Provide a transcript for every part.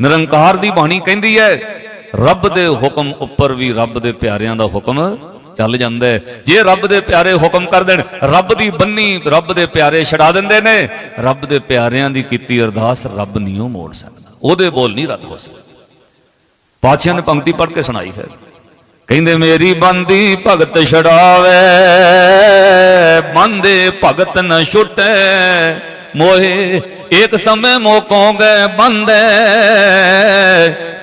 ਨਿਰੰਕਾਰ ਦੀ ਬਾਣੀ ਕਹਿੰਦੀ ਹੈ, ਰੱਬ ਦੇ ਹੁਕਮ ਉੱਪਰ ਵੀ ਰੱਬ ਦੇ ਪਿਆਰਿਆਂ ਦਾ ਹੁਕਮ ਚੱਲ ਜਾਂਦਾ ਹੈ। ਜੇ ਰੱਬ ਦੇ ਪਿਆਰੇ ਹੁਕਮ ਕਰ ਦੇਣ, ਰੱਬ ਦੀ ਬੰਨੀ ਰੱਬ ਦੇ ਪਿਆਰੇ ਛਡਾ ਦਿੰਦੇ ਨੇ। ਰੱਬ ਦੇ ਪਿਆਰਿਆਂ ਦੀ ਕੀਤੀ ਅਰਦਾਸ ਰੱਬ ਨਹੀਂ ਉਹ ਮੋੜ ਸਕਦਾ। ਉਹਦੇ ਬੋਲ ਨਹੀਂ ਰੱਦ ਹੋ ਸਕਦਾ। ਪਾਤਸ਼ਾਹ ਨੇ ਪੰਕਤੀ ਪੜ੍ਹ ਕੇ ਸੁਣਾਈ ਫਿਰ। ਕਹਿੰਦੇ ਮੇਰੀ ਬੰਦੀ ਭਗਤ ਛਡਾਵੇ, ਬੰਦੇ ਭਗਤ ਨ ਛੁਟੇ। ਮੋਹੇ, ਇੱਕ ਸਮੇਂ ਮੋਕੋਂ ਗਏ ਬੰਦੇ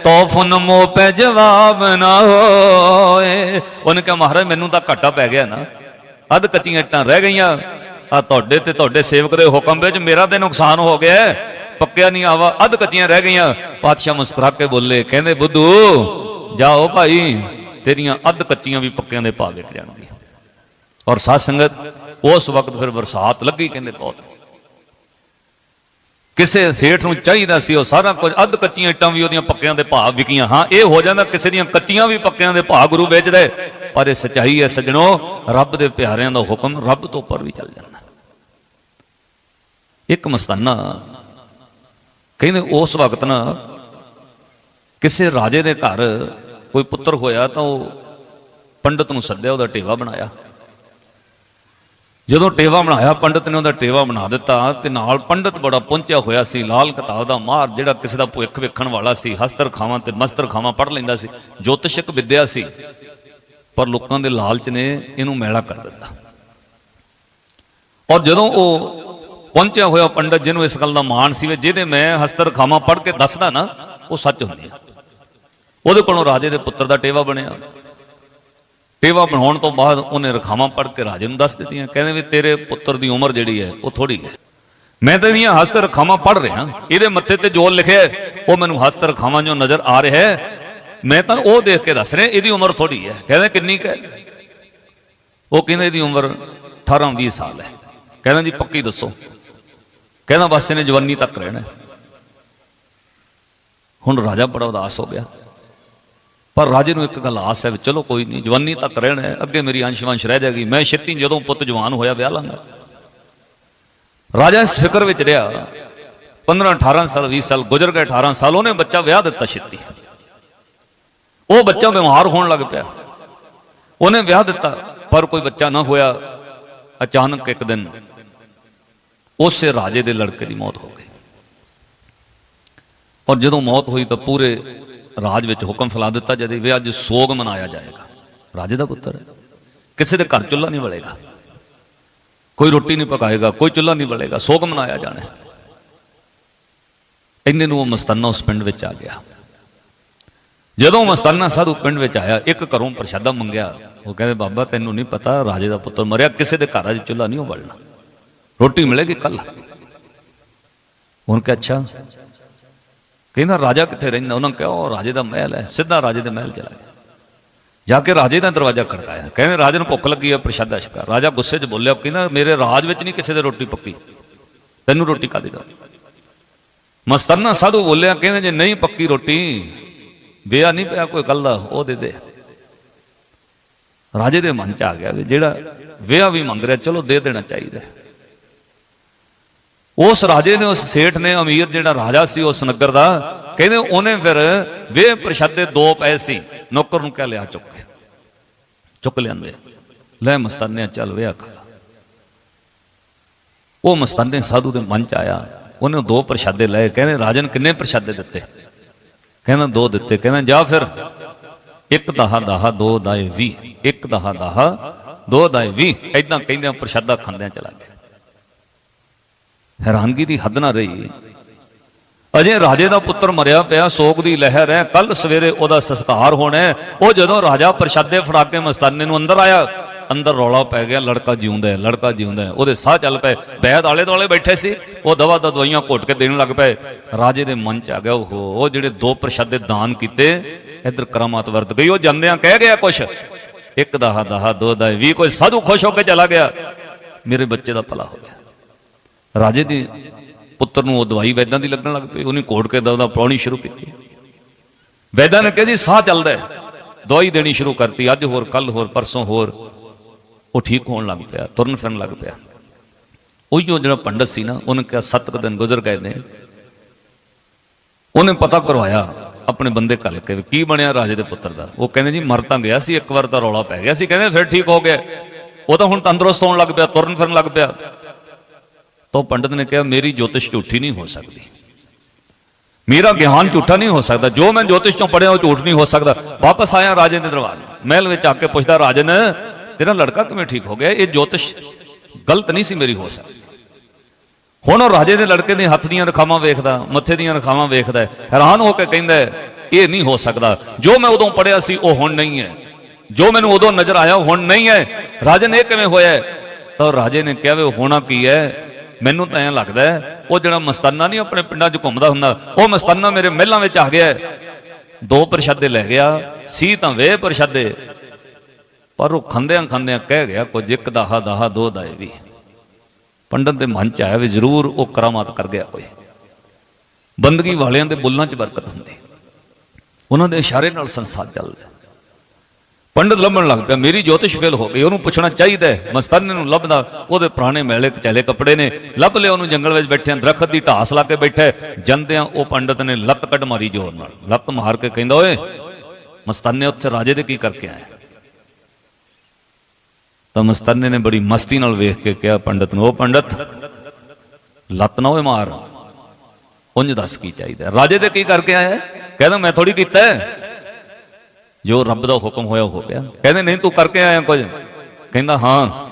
ਤੋਫਨ ਮੋ ਪੈ ਜਵਾਬ ਨਾ ਹੋਏ। ਉਹਨੇ ਕਿਹਾ, ਮਹਾਰਾਜ, ਮੈਨੂੰ ਤਾਂ ਘਾਟਾ ਪੈ ਗਿਆ ਨਾ। ਅੱਧ ਕੱਚੀਆਂ ਇੱਟਾਂ ਰਹਿ ਗਈਆਂ। ਆ ਤੁਹਾਡੇ ਤੇ ਤੁਹਾਡੇ ਸੇਵਕ ਦੇ ਹੁਕਮ ਵਿੱਚ ਮੇਰਾ ਤੇ ਨੁਕਸਾਨ ਹੋ ਗਿਆ ਪੱਕਿਆ ਨਹੀਂ ਆਵਾ, ਅੱਧ ਕੱਚੀਆਂ ਰਹਿ ਗਈਆਂ। ਪਾਤਸ਼ਾਹ ਮੁਸਕਰਾ ਕੇ ਬੋਲੇ, ਕਹਿੰਦੇ, ਬੁੱਧੂ, ਜਾਓ ਭਾਈ। ਤੇਰੀਆਂ ਅੱਧ ਕੱਚੀਆਂ ਵੀ ਪੱਕਿਆਂ ਦੇ ਭਾਅ ਵਿਕ ਜਾਣਗੀਆਂ। ਔਰ ਸਾਧ ਸੰਗਤ, ਉਸ ਵਕਤ ਫਿਰ ਬਰਸਾਤ ਲੱਗੀ ਕਹਿੰਦੇ ਬਹੁਤ। ਕਿਸੇ ਸੇਠ ਨੂੰ ਚਾਹੀਦਾ ਸੀ ਉਹ ਸਾਰਾ ਕੁਝ, ਅੱਧ ਕੱਚੀਆਂ ਇੱਟਾਂ ਵੀ ਉਹਦੀਆਂ ਪੱਕਿਆਂ ਦੇ ਭਾਅ ਵਿਕੀਆਂ। ਹਾਂ, ਇਹ ਹੋ ਜਾਂਦਾ ਕਿਸੇ ਦੀਆਂ ਕੱਚੀਆਂ ਵੀ ਪੱਕਿਆਂ ਦੇ ਭਾਅ ਗੁਰੂ ਵੇਚਦੇ ਪਰ ਇਹ ਸਚਾਈ ਹੈ ਸਜਣੋ, ਰੱਬ ਦੇ ਪਿਆਰਿਆਂ ਦਾ ਹੁਕਮ ਰੱਬ ਤੋਂ ਉੱਪਰ ਵੀ ਚੱਲ ਜਾਂਦਾ। ਇੱਕ ਮਸਤਾਨਾ ਕਹਿੰਦੇ ਉਸ ਵਕਤ ਨਾ ਕਿਸੇ ਰਾਜੇ ਦੇ ਘਰ ਕੋਈ ਪੁੱਤਰ ਹੋਇਆ ਤਾਂ ਉਹ ਪੰਡਤ ਨੂੰ ਸੱਦਿਆ, ਉਹਦਾ ਟੇਵਾ ਬਣਾਇਆ। ਜਦੋਂ ਟੇਵਾ ਬਣਾਇਆ, ਪੰਡਤ ਨੇ ਉਹਦਾ ਟੇਵਾ ਬਣਾ ਦਿੱਤਾ ਤੇ ਨਾਲ ਪੰਡਤ ਬੜਾ ਪਹੁੰਚਿਆ ਹੋਇਆ ਸੀ, ਲਾਲ ਕਿਤਾਬ ਦਾ ਮਾਰ ਜਿਹੜਾ ਕਿਸੇ ਦਾ ਭੁੱਖ ਵੇਖਣ ਵਾਲਾ ਸੀ ਹਸਤਰ ਖਾਵਾਂ ਤੇ ਮਸਤਰ ਖਾਵਾਂ ਪੜ ਲੈਂਦਾ ਸੀ, ਜੋਤਿਸ਼ਕ ਵਿਦਿਆ ਸੀ, ਪਰ ਲੋਕਾਂ ਦੇ ਲਾਲਚ ਨੇ ਇਹਨੂੰ ਮੈਲਾ ਕਰ ਦਿੱਤਾ। ਔਰ ਜਦੋਂ ਉਹ ਪਹੁੰਚਿਆ ਹੋਇਆ ਪੰਡਤ, ਜਿਹਨੂੰ ਇਸ ਗੱਲ ਦਾ ਮਾਣ ਸੀ ਵੀ ਜਿਹਦੇ ਮੈਂ ਹਸਤਰ ਖਾਵਾਂ ਪੜ ਕੇ ਦੱਸਦਾ ਨਾ, ਉਹ ਸੱਚ ਹੁੰਦੀ ਹੈ ਉਹਦੇ ਕੋਲੋਂ ਰਾਜੇ ਦੇ ਪੁੱਤਰ ਦਾ ਟੇਵਾ ਬਣਿਆ। ਟੇਵਾ ਬਣਾਉਣ ਤੋਂ ਬਾਅਦ ਉਹਨੇ ਰਖਾਵਾਂ ਪੜ ਕੇ ਰਾਜੇ ਨੂੰ ਦੱਸ ਦਿੱਤੀਆਂ। ਕਹਿੰਦੇ ਵੀ ਤੇਰੇ ਪੁੱਤਰ ਦੀ ਉਮਰ ਜਿਹੜੀ ਹੈ, ਉਹ ਥੋੜੀ ਹੈ। ਮੈਂ ਤਾਂ ਇਹਦੀਆਂ ਹਸਤ ਰਖਾਵਾਂ ਪੜ ਰਿਹਾ। ਇਹਦੇ ਮੱਥੇ ਤੇ ਜੋ ਲਿਖਿਆ ਉਹ ਮੈਨੂੰ ਹਸਤ ਰਖਾਵਾਂ ਜੋ ਨਜ਼ਰ ਆ ਰਿਹਾ ਹੈ। ਮੈਂ ਤਾਂ ਉਹ ਦੇਖ ਕੇ ਦੱਸ ਰਿਹਾ, ਇਹਦੀ ਉਮਰ ਥੋੜੀ ਹੈ। ਕਹਿੰਦੇ ਕਿੰਨੀ ਕੁ ਹੈ? ਉਹ ਕਹਿੰਦੇ ਇਹਦੀ ਉਮਰ 18 20 ਸਾਲ ਹੈ। ਕਹਿੰਦਾ ਜੀ ਪੱਕੀ ਦੱਸੋ। ਕਹਿੰਦਾ ਬਸ ਇਹਨੇ ਜਵਾਨੀ ਤੱਕ ਰਹਿਣਾ ਹੁਣ ਰਾਜਾ ਬੜਾ ਉਦਾਸ ਹੋ ਗਿਆ। ਪਰ ਰਾਜੇ ਨੂੰ ਇੱਕ ਗੱਲ ਆਸ ਹੈ ਵੀ ਚਲੋ ਕੋਈ ਨਹੀਂ, ਜਵਾਨੀ ਤੱਕ ਰਹਿਣਾ ਅੱਗੇ ਮੇਰੀ ਅੰਸ਼ ਵੰਸ਼ ਰਹਿ ਜਾਏਗੀ। ਮੈਂ ਛੇਤੀ ਜਦੋਂ ਪੁੱਤ ਜਵਾਨ ਹੋਇਆ ਵਿਆਹ ਲਾਂਗਾ। ਰਾਜਾ ਇਸ ਫਿਕਰ ਵਿੱਚ ਰਿਹਾ 15 18 ਸਾਲ 20 ਸਾਲ, ਗੁਜ਼ਰ ਗਏ 18 ਸਾਲ, ਉਹਨੇ ਬੱਚਾ ਵਿਆਹ ਦਿੱਤਾ ਛੇਤੀ। ਉਹ ਬੱਚਾ ਬਿਮਾਰ ਹੋਣ ਲੱਗ ਪਿਆ। ਉਹਨੇ ਵਿਆਹ ਦਿੱਤਾ, ਪਰ ਕੋਈ ਬੱਚਾ ਨਾ ਹੋਇਆ। ਅਚਾਨਕ ਇੱਕ ਦਿਨ ਉਸੇ ਰਾਜੇ ਦੇ ਲੜਕੇ ਦੀ ਮੌਤ ਹੋ ਗਈ। ਔਰ ਜਦੋਂ ਮੌਤ ਹੋਈ ਤਾਂ ਪੂਰੇ ਰਾਜ ਵਿੱਚ ਹੁਕਮ ਫੈਲਾ ਦਿੱਤਾ ਜਦ ਵੀ ਅੱਜ ਸੋਗ ਮਨਾਇਆ ਜਾਏਗਾ। ਰਾਜੇ ਦਾ ਪੁੱਤਰ ਹੈ। ਕਿਸੇ ਦੇ ਘਰ ਚੁੱਲ੍ਹਾ ਨਹੀਂ ਵਲੇਗਾ। ਕੋਈ ਰੋਟੀ ਨਹੀਂ ਪਕਾਏਗਾ, ਕੋਈ ਚੁੱਲ੍ਹਾ ਨਹੀਂ ਵਲੇਗਾ, ਸੋਗ ਮਨਾਇਆ ਜਾਣਾ ਇੰਨੇ ਨੂੰ ਉਹ ਮਸਤਾਨਾ ਉਸ ਪਿੰਡ ਵਿੱਚ ਆ ਗਿਆ। ਜਦੋਂ ਮਸਤਾਨਾ ਸਾਧੂ ਪਿੰਡ ਵਿੱਚ ਆਇਆ, ਇੱਕ ਘਰੋਂ ਪ੍ਰਸ਼ਾਦਾ ਮੰਗਿਆ। ਉਹ ਕਹਿੰਦੇ, ਬਾਬਾ, ਤੈਨੂੰ ਨਹੀਂ ਪਤਾ, ਰਾਜੇ ਦਾ ਪੁੱਤਰ ਮਰਿਆ, ਕਿਸੇ ਦੇ ਘਰ 'ਚ ਚੁੱਲ੍ਹਾ ਨਹੀਂ ਉਹ ਵਲਣਾ ਰੋਟੀ ਮਿਲੇਗੀ ਕੱਲ ਹੁਣ ਕਿ ਅੱਛਾ ਕਹਿੰਦਾ, ਰਾਜਾ ਕਿੱਥੇ ਰਹਿੰਦਾ? ਉਹਨਾਂ ਨੇ ਕਿਹਾ, ਉਹ ਰਾਜੇ ਦਾ ਮਹਿਲ ਹੈ, ਸਿੱਧਾ ਰਾਜੇ ਦੇ ਮਹਿਲ ਚਲਾ ਗਿਆ। ਜਾ ਕੇ ਰਾਜੇ ਦਾ ਦਰਵਾਜ਼ਾ ਖੜਕਾਇਆ। ਕਹਿੰਦੇ, ਰਾਜੇ ਨੂੰ ਭੁੱਖ ਲੱਗੀ ਹੈ ਪ੍ਰਸ਼ਾਦਾ ਛਕਾ। ਰਾਜਾ ਗੁੱਸੇ 'ਚ ਬੋਲਿਆ, ਕਹਿੰਦਾ, ਮੇਰੇ ਰਾਜ ਵਿੱਚ ਨਹੀਂ ਕਿਸੇ ਦੇ ਰੋਟੀ ਪੱਕੀ। ਤੈਨੂੰ ਰੋਟੀ ਕਾਦੀ ਦਾ? ਮਸਤਨਾ ਸਾਧੂ ਬੋਲਿਆ, ਕਹਿੰਦੇ, ਜੇ ਨਹੀਂ ਪੱਕੀ ਰੋਟੀ, ਵਿਆਹ ਨਹੀਂ ਪਿਆ ਕੋਈ ਕੱਲ ਦਾ, ਉਹ ਦੇ ਦੇ। ਰਾਜੇ ਦੇ ਮਨ 'ਚ ਆ ਗਿਆ ਵੀ ਜਿਹੜਾ ਵਿਆਹ ਵੀ ਮੰਗ ਰਿਹਾ, ਚਲੋ ਦੇ ਦੇਣਾ ਚਾਹੀਦਾ। ਉਸ ਰਾਜੇ ਨੇ, ਉਸ ਸੇਠ ਨੇ, ਅਮੀਰ ਜਿਹੜਾ ਰਾਜਾ ਸੀ ਉਸ ਨਗਰ ਦਾ, ਕਹਿੰਦੇ ਉਹਨੇ ਫਿਰ ਵੇ ਪ੍ਰਸ਼ਾਦੇ ਦੋ ਪਏ ਸੀ, ਨੌਕਰ ਨੂੰ ਕਹਿ ਲਿਆ ਚੁੱਕ ਕੇ, ਚੁੱਕ ਲਿਆਂਦੇ ਲੈ ਮਸਤਾਨੇ, ਚੱਲ ਵਿਆਹ ਖਾ ਉਹ ਮਸਤਾਨੇ ਸਾਧੂ ਦੇ ਮਨ ਚ ਆਇਆ, ਉਹਨੇ ਦੋ ਪ੍ਰਸ਼ਾਦੇ ਲਏ, ਕਹਿੰਦੇ ਰਾਜਨ ਕਿੰਨੇ ਪ੍ਰਸ਼ਾਦੇ ਦਿੱਤੇ? ਕਹਿੰਦਾ ਦੋ ਦਿੱਤੇ, ਕਹਿੰਦਾ ਜਾ ਫਿਰ, ਇੱਕ ਦਹਾ ਦਹਾ, ਦੋ ਦਾਏ 20 ਇੱਕ ਦਹਾ ਦਹਾ, ਦੋ ਦਾਏ 20 ਐਦਾਂ ਕਹਿੰਦੇ ਪ੍ਰਸ਼ਾਦਾ ਖਾਂਦਿਆਂ ਚਲਾ ਗਿਆ। ਹੈਰਾਨਗੀ ਦੀ ਹੱਦ ਨਾ ਰਹੀ। ਅਜੇ ਰਾਜੇ ਦਾ ਪੁੱਤਰ ਮਰਿਆ ਪਿਆ, ਸੋਗ ਦੀ ਲਹਿਰ ਹੈ। ਕੱਲ ਸਵੇਰੇ ਉਹਦਾ ਸੰਸਕਾਰ ਹੋਣਾ ਉਹ ਜਦੋਂ ਰਾਜਾ ਪ੍ਰਸ਼ਾਦੇ ਫੜਾ ਕੇ ਮਸਤਾਨੇ ਨੂੰ ਅੰਦਰ ਆਇਆ, ਅੰਦਰ ਰੌਲਾ ਪੈ ਗਿਆ, ਲੜਕਾ ਜਿਉਂਦਾ ਹੈ, ਲੜਕਾ ਜਿਉਂਦਾ ਹੈ। ਉਹਦੇ ਸਾਹ ਚੱਲ ਪਏ। ਬੈਦ ਆਲੇ ਦੁਆਲੇ ਬੈਠੇ ਸੀ। ਉਹ ਦਵਾ ਦਾ ਦਵਾਈਆਂ ਘੋਟ ਕੇ ਦੇਣ ਲੱਗ ਪਏ। ਰਾਜੇ ਦੇ ਮਨ ਚ ਆ ਗਿਆ ਉਹ ਉਹ ਜਿਹੜੇ ਦੋ ਪ੍ਰਸ਼ਾਦੇ ਦਾਨ ਕੀਤੇ, ਇੱਧਰ ਕਰਾਮਾਤ ਵਰਤ ਗਈ। ਉਹ ਜਾਂਦਿਆਂ ਕਹਿ ਗਿਆ ਕੁਛ। ਇੱਕ ਦਹਾ ਦਹਾ ਦੋ ਦਾ ਵੀ ਕੋਈ ਸਾਧੂ ਖੁਸ਼ ਹੋ ਕੇ ਚਲਾ ਗਿਆ। ਮੇਰੇ ਬੱਚੇ ਦਾ ਭਲਾ ਹੋ ਗਿਆ। ਰਾਜੇ ਦੇ ਪੁੱਤਰ ਨੂੰ ਉਹ ਦਵਾਈ ਵੈਦਾਂ ਦੀ ਲੱਗਣ ਲੱਗ ਪਈ, ਉਹਨੇ ਕੋਟ ਕੇ ਦਵਾ ਪਾਉਣੀ ਸ਼ੁਰੂ ਕੀਤੀ। ਵੈਦਾਂ ਨੇ ਕਿਹਾ ਜੀ, ਸਾਹ ਚੱਲਦਾ ਦਵਾਈ ਦੇਣੀ ਸ਼ੁਰੂ ਕਰਤੀ, ਅੱਜ ਹੋਰ ਕੱਲ ਹੋਰ, ਪਰਸੋਂ ਹੋਰ। ਉਹ ਠੀਕ ਹੋਣ ਲੱਗ ਪਿਆ, ਤੁਰਨ ਫਿਰਨ ਲੱਗ ਪਿਆ। ਉਹੀ ਉਹ ਜਿਹੜਾ ਪੰਡਤ ਸੀ ਨਾ, ਉਹਨੇ ਕਿਹਾ, ਸੱਤ ਕੁ ਦਿਨ ਗੁਜ਼ਰ ਗਏ ਨੇ। ਉਹਨੇ ਪਤਾ ਕਰਵਾਇਆ ਆਪਣੇ ਬੰਦੇ ਕੱਲ ਕੇ ਵੀ ਕੀ ਬਣਿਆ ਰਾਜੇ ਦੇ ਪੁੱਤਰ ਦਾ। ਉਹ ਕਹਿੰਦੇ ਜੀ, ਮਰ ਤਾਂ ਗਿਆ ਸੀ, ਇੱਕ ਵਾਰ ਤਾਂ ਰੌਲਾ ਪੈ ਗਿਆ ਸੀ, ਕਹਿੰਦੇ ਫਿਰ ਠੀਕ ਹੋ ਗਿਆ। ਉਹ ਤਾਂ ਹੁਣ ਤੰਦਰੁਸਤ ਹੋਣ ਲੱਗ ਪਿਆ, ਤੁਰਨ ਫਿਰਨ ਲੱਗ ਪਿਆ। ਉਹ ਪੰਡਤ ਨੇ ਕਿਹਾ, ਮੇਰੀ ਜੋਤਿਸ਼ ਝੂਠੀ ਨਹੀਂ ਹੋ ਸਕਦੀ। ਮੇਰਾ ਗਿਆਨ ਝੂਠਾ ਨਹੀਂ ਹੋ ਸਕਦਾ। ਜੋ ਮੈਂ ਜੋਤਿਸ਼ ਚੋਂ ਪੜਿਆ ਉਹ ਝੂਠ ਨਹੀਂ ਹੋ ਸਕਦਾ। ਵਾਪਸ ਆਇਆ ਰਾਜੇ ਦੇ ਦਰਬਾਰ ਮਹਿਲ ਵਿੱਚ ਆ ਕੇ ਪੁੱਛਦਾ, ਰਾਜਨ, ਤੇਰਾ ਲੜਕਾ ਕਿਵੇਂ ਠੀਕ ਹੋ ਗਿਆ? ਇਹ ਜੋਤਿਸ਼ ਗਲਤ ਨਹੀਂ ਸੀ ਮੇਰੀ, ਹੋ ਸਕਦੀ। ਹੁਣ ਉਹ ਰਾਜੇ ਦੇ ਲੜਕੇ ਦੇ ਹੱਥ ਦੀਆਂ ਰਖਾਵਾਂ ਵੇਖਦਾ, ਮੱਥੇ ਦੀਆਂ ਰਖਾਵਾਂ ਵੇਖਦਾ ਹੈਰਾਨ ਹੋ ਕੇ ਕਹਿੰਦਾ ਇਹ ਨਹੀਂ ਹੋ ਸਕਦਾ। ਜੋ ਮੈਂ ਉਦੋਂ ਪੜਿਆ ਸੀ, ਉਹ ਹੁਣ ਨਹੀਂ ਹੈ। ਜੋ ਮੈਨੂੰ ਉਦੋਂ ਨਜ਼ਰ ਆਇਆ, ਉਹ ਹੁਣ ਨਹੀਂ ਹੈ। ਰਾਜਨ, ਇਹ ਕਿਵੇਂ ਹੋਇਆ ਤਾਂ ਰਾਜੇ ਨੇ ਕਿਹਾ, ਵੀ, ਹੋਣਾ ਕੀ ਹੈ? ਮੈਨੂੰ ਤਾਂ ਐਂ ਲੱਗਦਾ ਉਹ ਜਿਹੜਾ ਮਸਤਾਨਾ ਨਹੀਂ ਆਪਣੇ ਪਿੰਡਾਂ 'ਚ ਘੁੰਮਦਾ ਹੁੰਦਾ, ਉਹ ਮਸਤਾਨਾ ਮੇਰੇ ਮਹਿਲਾਂ ਵਿੱਚ ਆ ਗਿਆ ਦੋ ਪ੍ਰਸ਼ਾਦੇ ਲੈ ਗਿਆ, ਸੀ ਤਾਂ ਵੇ ਪ੍ਰਸ਼ਾਦੇ, ਪਰ ਉਹ ਖੰਦਿਆਂ ਖੰਦਿਆਂ ਕਹਿ ਗਿਆ, ਕੁਝ ਇੱਕ ਦਾਹਾ ਦਾਹਾ, ਦੋ ਦਾਏ ਵੀ। ਪੰਡਤ ਦੇ ਮਨ ਚ ਆਇਆ ਵੀ ਜ਼ਰੂਰ ਉਹ ਕਰਾਮਾਤ ਕਰ ਗਿਆ ਕੋਈ। ਬੰਦਗੀ ਵਾਲਿਆਂ ਦੇ ਬੁੱਲਾਂ 'ਚ ਬਰਕਤ ਹੁੰਦੀ। ਉਹਨਾਂ ਦੇ ਇਸ਼ਾਰੇ ਨਾਲ ਸੰਸਾਰ ਚੱਲਦਾ। ਪੰਡਤ ਲੱਭਣ ਲੱਗ ਪਿਆ। ਮੇਰੀ ਜੋਤਿਸ਼ ਫੇਲ ਹੋ ਗਈ। ਉਹਨੂੰ ਪੁੱਛਣਾ ਚਾਹੀਦਾ ਹੈ। ਮਸਤਾਨੇ ਨੂੰ ਲੱਭਦਾ। ਉਹਦੇ ਪੁਰਾਣੇ ਮੈਲੇ ਚਲੇ ਕੱਪੜੇ ਨੇ। ਲੱਭ ਲਿਆ ਉਹਨੂੰ ਜੰਗਲ ਵਿੱਚ ਬੈਠਿਆਂ। ਦਰਖਤ ਦੀ ਢਾਸ ਲਾ ਕੇ ਬੈਠਾ ਹੈ। ਜਾਂਦਿਆਂ ਉਹ ਪੰਡਤ ਨੇ ਲੱਤ ਕੱਢ ਮਾਰੀ ਜ਼ੋਰ ਨਾਲ। ਲੱਤ ਮਾਰ ਕੇ ਕਹਿੰਦਾ, ਓਏ, ਮਸਤਾਨੇ ਉੱਥੇ ਰਾਜੇ ਦੇ ਕੀ ਕਰਕੇ ਆਇਆ ਤਾਂ ਮਸਤਾਨੇ ਨੇ ਬੜੀ ਮਸਤੀ ਨਾਲ ਵੇਖ ਕੇ ਕਿਹਾ ਪੰਡਤ ਨੂੰ ਉਹ ਪੰਡਤ, ਲੱਤ ਨਾ ਓਏ ਮਾਰ। ਉਂਝ ਦੱਸ ਕੀ ਚਾਹੀਦਾ ਰਾਜੇ ਦੇ ਕੀ ਕਰਕੇ ਆਇਆ ਹੈ? ਕਹਿੰਦਾ, ਮੈਂ ਥੋੜੀ ਕੀਤਾ ਹੈ। ਜੋ ਰੱਬ ਦਾ ਹੁਕਮ ਹੋਇਆ ਹੋ ਗਿਆ। ਕਹਿੰਦੇ, ਨਹੀਂ, ਤੂੰ ਕਰਕੇ ਆਇਆ ਕੁਝ? ਕਹਿੰਦਾ, ਹਾਂ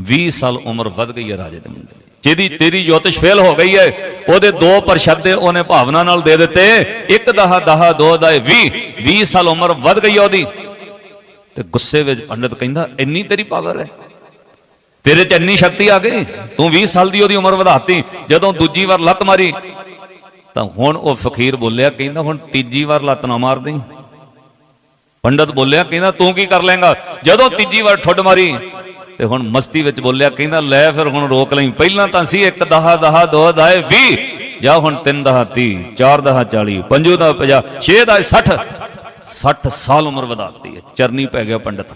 20 ਸਾਲ ਉਮਰ ਵੱਧ ਗਈ ਹੈ ਰਾਜੇ ਦੇ ਮੁੰਡੇ ਦੀ। ਜਿਹਦੀ ਤੇਰੀ ਜੋਤਿਸ਼ ਫੇਲ ਹੋ ਗਈ ਹੈ, ਉਹਦੇ ਦੋ ਪ੍ਰਸ਼ਾਦੇ ਉਹਨੇ ਭਾਵਨਾ ਨਾਲ ਦੇ ਦਿੱਤੇ। ਇੱਕ ਦਹਾ ਦਹਾ, ਦੋ ਦਾ 20 20 ਸਾਲ ਉਮਰ ਵੱਧ ਗਈ ਉਹਦੀ। ਤੇ ਗੁੱਸੇ ਵਿੱਚ ਪੰਡਤ ਕਹਿੰਦਾ, ਇੰਨੀ ਤੇਰੀ ਪਾਵਰ ਹੈ। ਤੇਰੇ ਚ ਇੰਨੀ ਸ਼ਕਤੀ ਆ ਗਈ। ਤੂੰ 20 ਸਾਲ ਦੀ ਉਹਦੀ ਉਮਰ ਵਧਾਤੀ। ਜਦੋਂ ਦੂਜੀ ਵਾਰ ਲੱਤ ਮਾਰੀ, ਤਾਂ ਹੁਣ ਉਹ ਫਕੀਰ ਬੋਲਿਆ, ਕਹਿੰਦਾ, ਹੁਣ ਤੀਜੀ ਵਾਰ ਲੱਤ ਨਾ ਮਾਰ ਦੇਈਂ ਪੰਡਤ ਬੋਲਿਆ, ਕਹਿੰਦਾ, ਤੂੰ ਕੀ ਕਰ ਲੇਗਾ ਜਦੋਂ ਤੀਜੀ ਵਾਰ ਠੁੱਡ ਮਾਰੀ ਤੇ ਹੁਣ ਮਸਤੀ ਵਿੱਚ ਬੋਲਿਆ, ਕਹਿੰਦਾ, ਲੈ ਫਿਰ ਹੁਣ ਰੋਕ ਲਈ। ਪਹਿਲਾਂ ਤਾਂ ਸੀ ਇੱਕ ਦਹਾ ਦਹਾ, ਦੋ ਦਾਏ 20 ਜਾਂ ਹੁਣ ਤਿੰਨ ਦਹਾ 30 ਚਾਰ ਦਹਾ 40 ਪੰਜੋ ਦਾ 50 ਛੇ ਦਾ 60 60 ਸਾਲ ਉਮਰ ਵਧਾ ਦਿੱਤੀ ਹੈ। ਚਰਨੀ ਪੈ ਗਿਆ ਪੰਡਤ।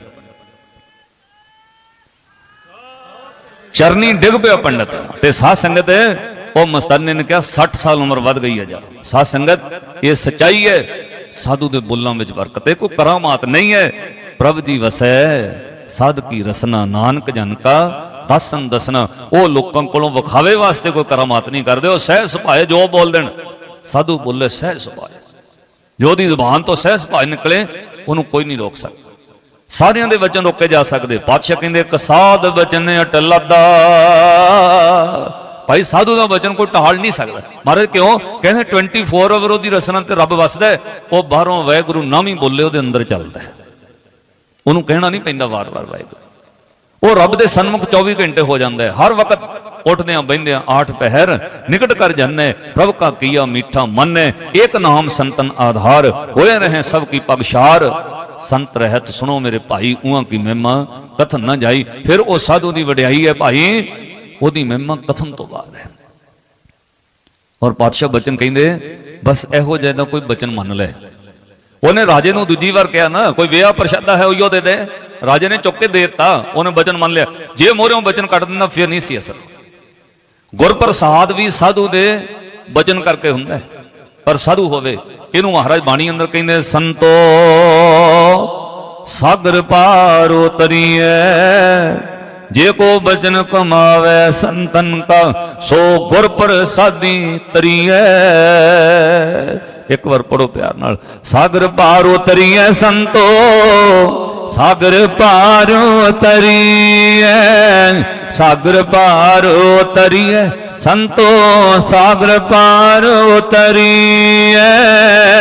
ਚਰਨੀ ਡਿੱਗ ਪਿਆ ਪੰਡਤ। ਤੇ ਸਾਧ ਸੰਗਤ, ਉਹ ਮਸਤਾਨੇ ਨੇ ਕਿਹਾ 60 ਸਾਲ ਉਮਰ ਵੱਧ ਗਈ ਹੈ ਜਾ। ਸਾਧ ਸੰਗਤ, ਇਹ ਸਚਾਈ ਹੈ। ਸਾਧੂ ਦੇ ਬੁੱਲਾਂ ਵਿੱਚ ਬਰਕਤ ਹੈ ਕੋਈ ਕਰਾਮਾਤ ਨਹੀਂ ਹੈ। ਪ੍ਰਭ ਜੀ ਵਸੈ, ਸਾਧ ਕੀ ਰਸਨਾ, ਨਾਨਕ ਜਨ ਕਾ, ਦਸਨ ਦਸਨਾ। ਉਹ ਲੋਕਾਂ ਕੋਲੋਂ ਵਿਖਾਵੇ ਵਾਸਤੇ ਕੋਈ ਕਰਾਮਾਤ ਨਹੀਂ ਕਰਦੇ, ਉਹ ਸਹਿ ਸੁਭਾਏ ਜੋ ਬੋਲ ਦੇਣ ਸਾਧੂ ਬੋਲੇ, ਸਹਿ ਸੁਭਾਏ। ਜੋ ਦੀ ਜ਼ੁਬਾਨ ਤੋਂ ਸਹਿ ਸੁਭਾਏ ਨਿਕਲੇ, ਉਹਨੂੰ ਕੋਈ ਨਹੀਂ ਰੋਕ ਸਕਦਾ। ਸਾਰਿਆਂ ਦੇ ਵਚਨ ਰੋਕੇ ਜਾ ਸਕਦੇ। ਪਾਤਸ਼ਾਹ ਕਹਿੰਦੇ ਕਸਾਦ ਵਚਨ ਅਟਲਦਾ ਭਾਈ ਸਾਧੂ ਦਾ ਵਚਨ ਕੋਈ ਢਾਲ ਨਹੀਂ ਸਕਦਾ। ਮਹਾਰਾਜ ਕਿਉਂ? ਕਹਿੰਦੇ 24 ਆਵਰ ਉਹਦੀ ਰਸਨਾ ਤੇ ਰੱਬ ਵਸਦਾ ਉਹ ਬਾਹਰੋਂ ਵਾਹਿਗੁਰੂ ਨਾਮ ਹੀ ਬੋਲੇ, ਉਹਦੇ ਅੰਦਰ ਚੱਲਦਾ ਉਹਨੂੰ ਕਹਿਣਾ ਨਹੀਂ ਪੈਂਦਾ ਵਾਰ-ਵਾਰ ਵਾਹਿਗੁਰੂ। ਉਹ ਰੱਬ ਦੇ ਸਨਮੁਖ 24 ਘੰਟੇ ਹੋ ਜਾਂਦਾ ਹੈ। ਹਰ ਵਕਤ ਉੱਠਦਿਆਂ ਬੈੰਦਿਆਂ ਆਠ ਪਹਿਰ, ਨਿਕਟ ਕਰ ਜਾਂਦੇ ਪ੍ਰਭ ਕਾ ਕੀਆ ਮੀਠਾ ਮਨ ਏਕ ਨਾਮ ਸੰਤਨ ਆਧਾਰ ਹੋਏ ਰਹੇ ਸਭ ਕੀ ਪਗਸ਼ਾਰ ਸੰਤ ਰਹਿਤ ਸੁਣੋ ਮੇਰੇ ਭਾਈ ਉਹਾਂ ਕੀ ਮਹਿਮਾ, ਕਥਨ ਨਾ ਜਾਈ। ਫਿਰ ਉਹ ਸਾਧੂ ਦੀ ਵਡਿਆਈ ਹੈ ਭਾਈ ਉਹਦੀ ਮਹਿਮਾ ਕਥਨ ਤੋਂ ਬਾਅਦ ਹੈ। ਔਰ ਪਾਤਸ਼ਾਹ ਬਚਨ ਕਹਿੰਦੇ, ਬਸ ਇਹੋ ਜਿਹਾ ਦਾ ਕੋਈ ਬਚਨ ਮੰਨ ਲੈ। ਉਹਨੇ ਰਾਜੇ ਨੂੰ ਦੂਜੀ ਵਾਰ ਕਿਹਾ ਨਾ, ਕੋਈ ਵਿਆਹ ਪ੍ਰਸ਼ਾਦਾ ਹੈ, ਉਹੀਓ ਦੇ ਦੇ। ਰਾਜੇ ਨੇ ਚੁੱਕ ਕੇ ਦੇ ਦਿੱਤਾ, ਉਹਨੇ ਬਚਨ ਮੰਨ ਲਿਆ। ਜੇ ਮੋਰਿਓਂ ਬਚਨ ਕੱਟ ਦਿੰਦਾ, ਫਿਰ ਨਹੀਂ ਸੀ ਅਸਰ। ਗੁਰਪ੍ਰਸਾਦ ਵੀ ਸਾਧੂ ਦੇ ਬਚਨ ਕਰਕੇ ਹੁੰਦਾ ਪਰ ਸਾਧੂ ਹੋਵੇ, ਇਹਨੂੰ ਮਹਾਰਾਜ ਬਾਣੀ ਅੰਦਰ ਕਹਿੰਦੇ, ਸੰਤੋ, ਸਾਗਰ ਪਾਰ ਉਤਰੀਐ ਜੇ ਕੋ ਬਚਨ ਕਮਾਵੇ ਸੰਤਨ ਕਾ, ਸੋ ਗੁਰ ਪ੍ਰਸਾਦੀ ਤਰੀਐ। ਇੱਕ ਵਾਰ ਪੜੋ ਪਿਆਰ ਨਾਲ। ਸਾਗਰ ਪਾਰ ਉਤਰੀਐ ਸੰਤੋ, ਸਾਗਰ ਪਾਰ ਉਤਰੀਐ ਸਾਗਰ ਪਾਰ ਉਤਰੀਐ ਸੰਤੋ, ਸਾਗਰ ਪਾਰ ਉਤਰੀਐ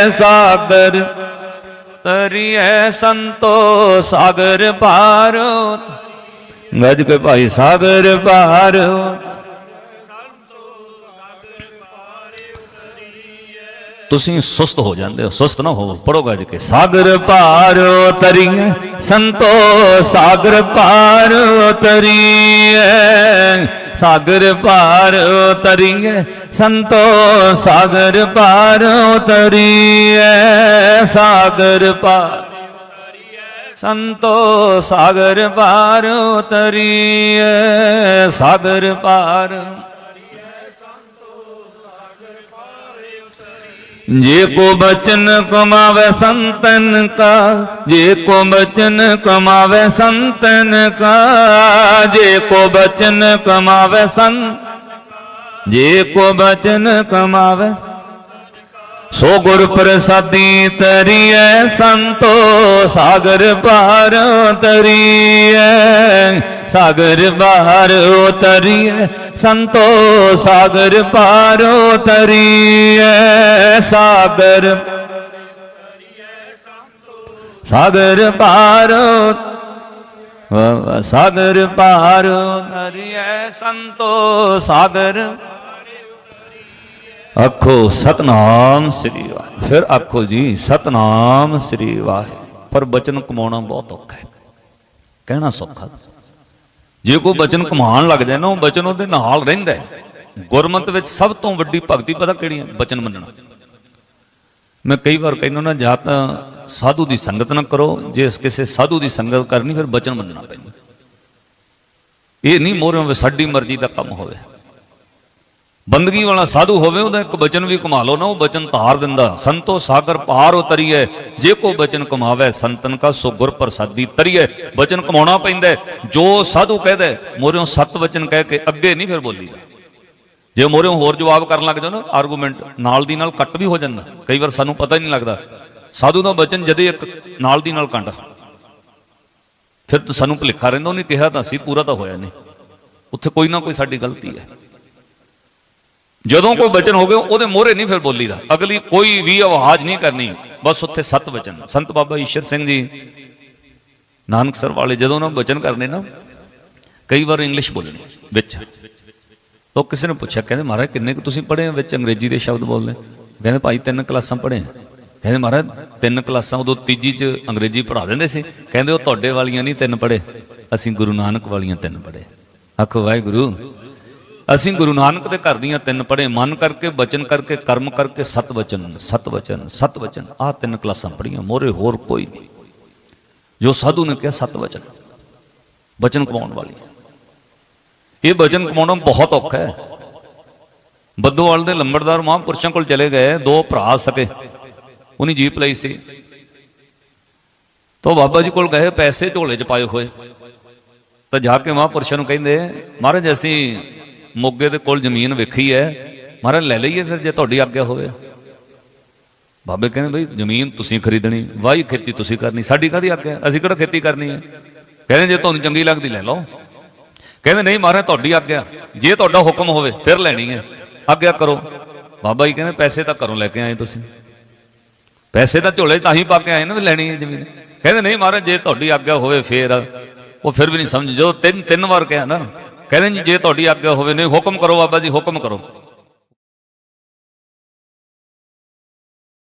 ਸਾਗਰ ਤਰੀਐ ਸੰਤੋ, ਸਾਗਰ ਪਾਰ ਗੱਜ ਕੇ ਭਾਈ ਸਾਗਰ ਪਾਰ ਤੁਸੀਂ ਸੁਸਤ ਹੋ ਜਾਂਦੇ ਹੋ, ਸੁਸਤ ਨਾ ਹੋਵੋ, ਪੜੋ ਗੱਜ ਕੇ। ਸਾਗਰ ਪਾਰ ਤਰੀਐ ਸੰਤੋ ਸਾਗਰ ਪਾਰ ਤਰੀਐ। ਸਾਗਰ ਪਾਰ ਤਰੀਐ ਸੰਤੋ ਸਾਗਰ ਪਾਰ ਤਰੀਐ। ਸਾਗਰ ਪਾਰ ਸੰਤੋ ਸਾਗਰ ਪਾਰ ਤਰੀਐ ਸਾਗਰ ਪਾਰ। ਜੇ ਕੋ ਬਚਨ ਕਮਾਵੇ ਸੰਤਨ ਕਾ, ਜੇ ਕੋ ਬਚਨ ਕਮਾਵੇ ਸੰਤਨ ਕਾ, ਜੇ ਕੋ ਬਚਨ ਕਮਾਵੇ ਸੰਤ ਜੇ ਕੋ ਬਚਨ ਕਮਾਵੇ ਸੋ ਗੁਰ ਪ੍ਰਸਾਦੀ ਤਰੀਐ ਸੰਤੋ ਸਾਗਰ ਪਾਰ ਤਰੀਐ ਸਾਗਰ ਪਾਰ ਤਰੀਐ ਸੰਤੋ ਸਾਗਰ ਪਾਰ ਤਰੀਐ ਸਾਗਰ ਸਾਗਰ ਪਾਰ ਸਾਗਰ ਪਾਰ ਤਰੀਐ ਸੰਤੋ ਸਾਗਰ ਆਖੋ ਸਤਨਾਮ ਸ੍ਰੀ ਵਾਹਿਗੁਰੂ, ਫਿਰ ਆਖੋ ਜੀ, ਸਤਨਾਮ ਸ੍ਰੀ ਵਾਹਿਗੁਰੂ। ਪਰ ਬਚਨ ਕਮਾਉਣਾ ਬਹੁਤ ਔਖਾ ਹੈ। ਕਹਿਣਾ ਸੌਖਾ। ਜੇ ਕੋਈ ਬਚਨ ਕਮਾਉਣ ਲੱਗ ਜਾਏ ਨਾ, ਉਹ ਬਚਨ ਉਹਦੇ ਨਾਲ ਰਹਿੰਦਾ ਹੈ। ਗੁਰਮਤ ਵਿੱਚ ਸਭ ਤੋਂ ਵੱਡੀ ਭਗਤੀ ਪਤਾ ਕਿਹੜੀ ਹੈ? ਬਚਨ ਮੰਨਣਾ। ਮੈਂ ਕਈ ਵਾਰ ਕਹਿੰਦਾ ਨਾ ਜਾਂ ਤਾਂ ਸਾਧੂ ਦੀ ਸੰਗਤ ਨਾ ਕਰੋ, ਜੇ ਕਿਸੇ ਸਾਧੂ ਦੀ ਸੰਗਤ ਕਰਨੀ, ਫਿਰ ਬਚਨ ਮੰਨਣਾ ਪੈਂਦਾ। ਇਹ ਨਹੀਂ ਮੋਰਿਓ ਸਾਡੀ ਮਰਜ਼ੀ ਦਾ ਕੰਮ ਹੋਵੇ। ਬੰਦਗੀ ਵਾਲਾ ਸਾਧੂ ਹੋਵੇ, ਉਹਦਾ ਇੱਕ ਬਚਨ ਵੀ ਕਮਾ ਲਓ ਨਾ, ਉਹ ਬਚਨ ਧਾਰ ਦਿੰਦਾ, ਸੰਤੋ ਸਾਗਰ ਪਾਰ ਉਤਰੀਏ ਜੇ ਕੋ ਬਚਨ ਕਮਾਵੇ ਸੰਤਨ ਕਾ, ਸੋ ਗੁਰ ਪ੍ਰਸਾਦੀ ਤਰੀਏ ਬਚਨ ਕਮਾਉਣਾ ਪੈਂਦਾ ਜੋ ਸਾਧੂ ਕਹਦੇ ਮੋਰਿਓ ਸਤ ਵਚਨ ਕਹਿ ਕੇ ਅੱਗੇ ਨਹੀਂ ਫਿਰ ਬੋਲੀਦਾ ਜੇ ਮੋਰਿਓ ਹੋਰ ਜਵਾਬ ਕਰਨ ਲੱਗ ਜਾਓ ਨਾ ਆਰਗੂਮੈਂਟ ਨਾਲ ਦੀ ਨਾਲ ਕੱਟ ਵੀ ਹੋ ਜਾਂਦਾ। ਕਈ ਵਾਰ ਸਾਨੂੰ ਪਤਾ ਹੀ ਨਹੀਂ ਲੱਗਦਾ। ਸਾਧੂ ਦਾ ਬਚਨ ਜਦੇ ਇੱਕ ਨਾਲ ਦੀ ਨਾਲ ਕੰਡ ਫਿਰ ਤਾਂ ਸਾਨੂੰ ਭੁਲੇਖਾ ਰਹਿੰਦਾ, ਉਹਨੇ ਕਿਹਾ ਤਾਂ ਸੀ, ਪੂਰਾ ਤਾਂ ਹੋਇਆ ਨਹੀਂ। ਉੱਥੇ ਕੋਈ ਨਾ ਕੋਈ ਸਾਡੀ ਗਲਤੀ ਹੈ। ਜਦੋਂ ਕੋਈ ਬਚਨ ਹੋ ਗਿਆ ਉਹਦੇ ਮੋਹਰੇ ਨਹੀਂ ਫਿਰ ਬੋਲੀਦਾ ਅਗਲੀ ਕੋਈ ਵੀ ਆਵਾਜ਼ ਨਹੀਂ ਕਰਨੀ ਬਸ ਉੱਥੇ ਸਤ ਵਚਨ ਸੰਤ ਬਾਬਾ ਈਸ਼ਰ ਸਿੰਘ ਜੀ ਨਾਨਕਸਰ ਵਾਲੇ ਜਦੋਂ ਨਾ ਬਚਨ ਕਰਨੇ ਨਾ ਕਈ ਵਾਰ ਇੰਗਲਿਸ਼ ਬੋਲਣੀ ਵਿੱਚ। ਤਾਂ ਕਿਸੇ ਨੇ ਪੁੱਛਿਆ ਕਹਿੰਦੇ ਮਹਾਰਾਜ ਕਿੰਨੇ ਕੁ ਤੁਸੀਂ ਪੜ੍ਹੇ ਵਿੱਚ ਅੰਗਰੇਜ਼ੀ ਦੇ ਸ਼ਬਦ ਬੋਲਦੇ। ਕਹਿੰਦੇ ਭਾਈ ਤਿੰਨ ਕਲਾਸਾਂ ਪੜ੍ਹੇ ਕਹਿੰਦੇ ਮਹਾਰਾਜ ਤਿੰਨ ਕਲਾਸਾਂ ਉਦੋਂ ਤੀਜੀ ਚ ਅੰਗਰੇਜ਼ੀ ਪੜ੍ਹਾ ਦਿੰਦੇ ਸੀ। ਕਹਿੰਦੇ ਉਹ ਤੁਹਾਡੇ ਵਾਲੀਆਂ ਨਹੀਂ ਤਿੰਨ ਪੜ੍ਹੇ। ਅਸੀਂ ਗੁਰੂ ਨਾਨਕ ਵਾਲੀਆਂ ਤਿੰਨ ਪੜ੍ਹੇ। ਆਖੋ ਵਾਹਿਗੁਰੂ ਅਸੀਂ ਗੁਰੂ ਨਾਨਕ ਦੇ ਘਰ ਦੀਆਂ ਤਿੰਨ ਪੜ੍ਹੇ, ਮਨ ਕਰਕੇ ਬਚਨ ਕਰਕੇ, ਕਰਮ ਕਰਕੇ ਸਤ ਵਚਨ ਸਤ ਵਚਨ ਸਤ ਵਚਨ, ਆਹ ਤਿੰਨ ਕਲਾਸਾਂ ਪੜ੍ਹੀਆਂ, ਮੋਰੇ ਹੋਰ ਕੋਈ ਨਹੀਂ। ਜੋ ਸਾਧੂ ਨੇ ਕਿਹਾ ਸਤ ਵਚਨ ਵਚਨ ਕਮਾਉਣ ਵਾਲੀ। ਇਹ ਵਚਨ ਕਮਾਉਣਾ ਬਹੁਤ ਔਖਾ ਹੈ। ਬੱਦੋਵਾਲ ਦੇ ਲੰਬੜਦਾਰ ਮਹਾਂਪੁਰਸ਼ਾਂ ਕੋਲ ਚਲੇ ਗਏ, ਦੋ ਭਰਾ ਸਕੇ। ਉਹਨੇ ਜੀਪ ਲਈ ਸੀ। ਤੋ ਬਾਬਾ ਜੀ ਕੋਲ ਗਏ, ਪੈਸੇ ਝੋਲੇ 'ਚ ਪਾਏ ਹੋਏ। ਤਾਂ ਜਾ ਕੇ ਮਹਾਂਪੁਰਸ਼ਾਂ ਨੂੰ ਕਹਿੰਦੇ, ਮਹਾਰਾਜ, ਅਸੀਂ ਮੋਗੇ ਦੇ ਕੋਲ ਜ਼ਮੀਨ ਵੇਖੀ ਹੈ। ਮਹਾਰਾਜ ਲੈ ਲਈਏ ਫਿਰ ਜੇ ਤੁਹਾਡੀ ਆਗਿਆ ਹੋਵੇ। ਬਾਬੇ ਕਹਿੰਦੇ ਬਈ ਜ਼ਮੀਨ ਤੁਸੀਂ ਖਰੀਦਣੀ, ਵਾਹੀ ਖੇਤੀ ਤੁਸੀਂ ਕਰਨੀ, ਸਾਡੀ ਕਾਹਦੀ ਆਗਿਆ? ਅਸੀਂ ਕਿਹੜਾ ਖੇਤੀ ਕਰਨੀ ਹੈ? ਕਹਿੰਦੇ ਜੇ ਤੁਹਾਨੂੰ ਚੰਗੀ ਲੱਗਦੀ ਲੈ ਲਓ। ਕਹਿੰਦੇ ਨਹੀਂ ਮਹਾਰਾਜ ਤੁਹਾਡੀ ਆਗਿਆ, ਜੇ ਤੁਹਾਡਾ ਹੁਕਮ ਹੋਵੇ ਫਿਰ ਲੈਣੀ ਹੈ। ਆਗਿਆ ਕਰੋ। ਬਾਬਾ ਜੀ ਕਹਿੰਦੇ ਪੈਸੇ ਤਾਂ ਘਰੋਂ ਲੈ ਕੇ ਆਏ ਤੁਸੀਂ। ਪੈਸੇ ਤਾਂ ਝੋਲੇ 'ਚ ਤਾਂ ਹੀ ਪਾ ਕੇ ਆਏ ਨਾ ਵੀ ਲੈਣੀ ਹੈ ਜ਼ਮੀਨ। ਕਹਿੰਦੇ ਨਹੀਂ ਮਹਾਰਾਜ, ਜੇ ਤੁਹਾਡੀ ਆਗਿਆ ਹੋਵੇ ਫੇਰ, ਉਹ ਫਿਰ ਵੀ ਨਹੀਂ ਸਮਝ ਜੋ ਤਿੰਨ ਤਿੰਨ ਵਾਰ ਕਿਹਾ ਨਾ। ਕਹਿੰਦੇ ਜੀ ਜੇ ਤੁਹਾਡੀ ਆਗਿਆ ਹੋਵੇ ਨਹੀਂ ਹੁਕਮ ਕਰੋ ਬਾਬਾ ਜੀ ਹੁਕਮ ਕਰੋ।